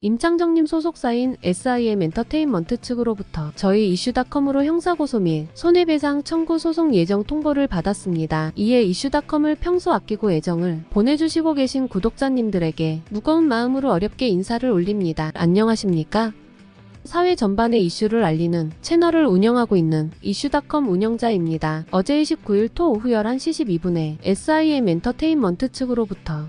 임창정님 소속사인 SIM 엔터테인먼트 측으로부터 저희 이슈닷컴으로 형사고소 및 손해배상 청구 소송 예정 통보를 받았습니다. 이에 이슈닷컴을 평소 아끼고 애정을 보내주시고 계신 구독자님들에게 무거운 마음으로 어렵게 인사를 올립니다. 안녕하십니까? 사회 전반의 이슈를 알리는 채널을 운영하고 있는 이슈닷컴 운영자입니다. 어제 29일 토 오후 11시 12분에 SIM 엔터테인먼트 측으로부터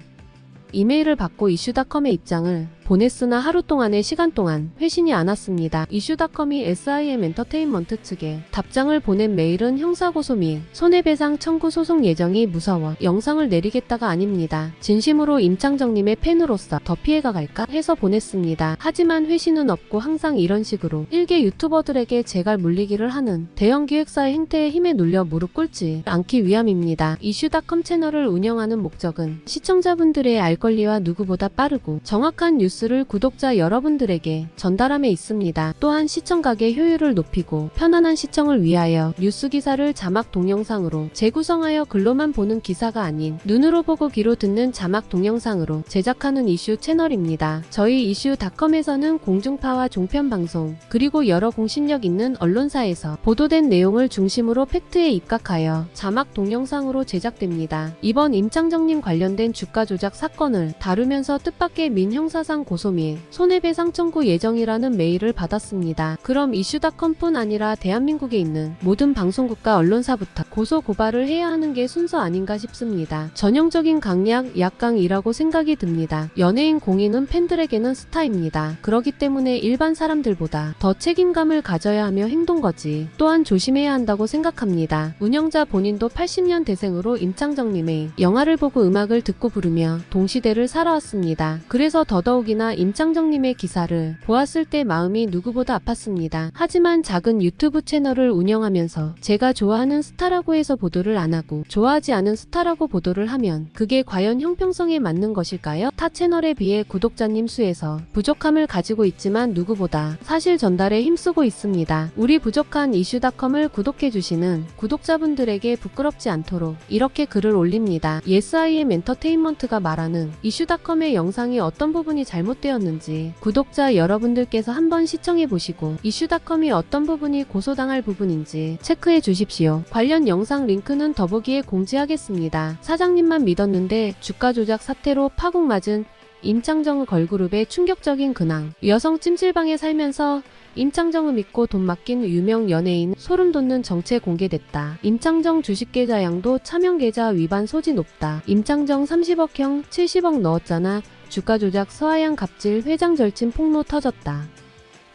이메일을 받고 이슈닷컴의 입장을 보냈으나 하루 동안의 시간 동안 회신이 않았습니다. 이슈닷컴이 SIM 엔터테인먼트 측에 답장을 보낸 메일은 형사고소 및 손해배상 청구 소송 예정이 무서워 영상을 내리겠다가 아닙니다. 진심으로 임창정님의 팬으로서 더 피해가 갈까 해서 보냈습니다. 하지만 회신은 없고 항상 이런 식으로 일개 유튜버들에게 제갈 물리기를 하는 대형 기획사의 행태에 힘에 눌려 무릎 꿇지 않기 위함입니다. 이슈닷컴 채널을 운영하는 목적은 시청자분들의 알 권리와 누구보다 빠르고 정확한 뉴스 를 구독자 여러분들에게 전달함에 있습니다. 또한 시청각의 효율을 높이고 편안한 시청을 위하여 뉴스 기사를 자막 동영상으로 재구성하여 글로만 보는 기사가 아닌 눈으로 보고 귀로 듣는 자막 동영상으로 제작하는 이슈 채널입니다. 저희 이슈닷컴에서는 공중파와 종편 방송 그리고 여러 공신력 있는 언론사에서 보도된 내용을 중심으로 팩트에 입각하여 자막 동영상으로 제작됩니다. 이번 임창정님 관련된 주가 조작 사건을 다루면서 뜻밖의 민형사상 고소 및 손해배상 청구 예정이라는 메일을 받았습니다. 그럼 이슈닷컴뿐 아니라 대한민국에 있는 모든 방송국과 언론사부터 고소 고발을 해야 하는 게 순서 아닌가 싶습니다. 전형적인 강약, 약강이라고 생각이 듭니다. 연예인 공인은 팬들에게는 스타입니다. 그러기 때문에 일반 사람들보다 더 책임감을 가져야 하며 행동 거지 또한 조심해야 한다고 생각합니다. 운영자 본인도 80년 대생으로 임창정님의 영화를 보고 음악을 듣고 부르며 동시대를 살아왔습니다. 그래서 더더욱이나 임창정님의 기사를 보았을 때 마음이 누구보다 아팠습니다. 하지만 작은 유튜브 채널을 운영하면서 제가 좋아하는 스타라고 해서 보도를 안 하고 좋아하지 않은 스타라고 보도를 하면 그게 과연 형평성에 맞는 것일까요? 타 채널에 비해 구독자님 수에서 부족함을 가지고 있지만 누구보다 사실 전달에 힘쓰고 있습니다. 우리 부족한 이슈닷컴을 구독해주시는 구독자분들에게 부끄럽지 않도록 이렇게 글을 올립니다. 예스아이엠 엔터테인먼트가 말하는 이슈닷컴의 영상이 어떤 부분이 잘 못되었는지 구독자 여러분들께서 한번 시청해보시고 이슈닷컴이 어떤 부분이 고소당할 부분인지 체크해 주십시오. 관련 영상 링크는 더보기에 공지하겠습니다. 사장님만 믿었는데 주가 조작 사태로 파국 맞은 임창정 걸그룹의 충격적인 근황. 여성 찜질방에 살면서 임창정을 믿고 돈 맡긴 유명 연예인 소름 돋는 정체 공개됐다. 임창정 주식 계좌 양도 차명 계좌 위반 소지 높다. 임창정 30억형 70억 넣었잖아. 주가 조작 서하양 갑질 회장 절친 폭로 터졌다.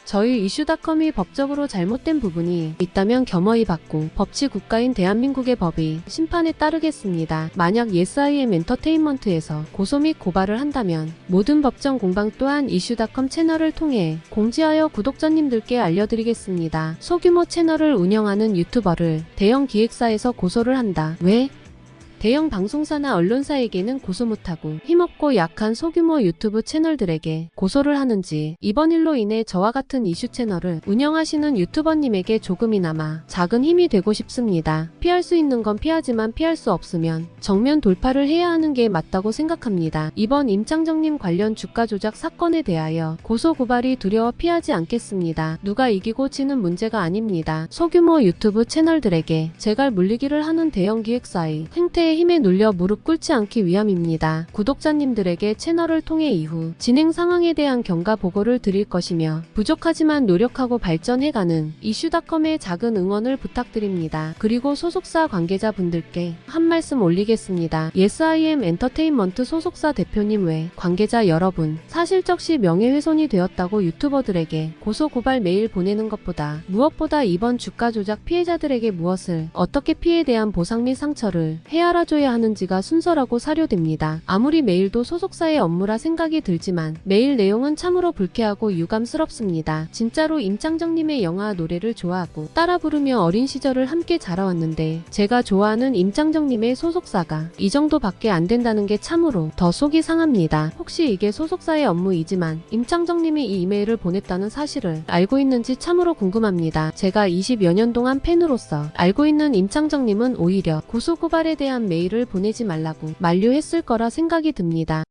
저희 이슈닷컴이 법적으로 잘못된 부분이 있다면 겸허히 받고 법치 국가인 대한민국의 법이 심판에 따르겠습니다. 만약 예스IM 엔터테인먼트에서 고소 및 고발을 한다면 모든 법정 공방 또한 이슈닷컴 채널을 통해 공지하여 구독자님들께 알려드리겠습니다. 소규모 채널을 운영하는 유튜버를 대형 기획사에서 고소를 한다. 왜? 대형 방송사나 언론사에게는 고소 못하고 힘없고 약한 소규모 유튜브 채널들에게 고소를 하는지 이번 일로 인해 저와 같은 이슈 채널을 운영하시는 유튜버님에게 조금이나마 작은 힘이 되고 싶습니다. 피할 수 있는 건 피하지만 피할 수 없으면 정면 돌파를 해야 하는 게 맞다고 생각합니다. 이번 임창정님 관련 주가 조작 사건에 대하여 고소 고발이 두려워 피하지 않겠습니다. 누가 이기고 지는 문제가 아닙니다. 소규모 유튜브 채널들에게 제갈 물리기를 하는 대형 기획사의 행태에 힘에 눌려 무릎 꿇지 않기 위함입니다. 구독자님들에게 채널을 통해 이후 진행 상황에 대한 경과 보고를 드릴 것이며 부족하지만 노력하고 발전해가는 이슈닷컴의 작은 응원을 부탁드립니다. 그리고 소속사 관계자분들께 한 말씀 올리겠습니다. 예스IM 엔터테인먼트 소속사 대표님 외 관계자 여러분 사실적시 명예훼손이 되었다고 유튜버들에게 고소고발 메일 보내는 것보다 무엇보다 이번 주가 조작 피해자들에게 무엇을 어떻게 피해에 대한 보상 및 상처를 헤아 려 줘야 하는지가 순서라고 사료됩니다. 아무리 메일도 소속사의 업무라 생각이 들지만 메일 내용은 참으로 불쾌하고 유감스럽습니다. 진짜로 임창정님의 영화 노래를 좋아하고 따라 부르며 어린 시절을 함께 자라왔는데 제가 좋아하는 임창정님의 소속사가 이 정도밖에 안 된다는 게 참으로 더 속이 상합니다. 혹시 이게 소속사의 업무이지만 임창정님이 이 이메일을 보냈다는 사실을 알고 있는지 참으로 궁금합니다. 제가 20여 년 동안 팬으로서 알고 있는 임창정님은 오히려 고소고발에 대한 메일을 보내지 말라고 만류했을 거라 생각이 듭니다.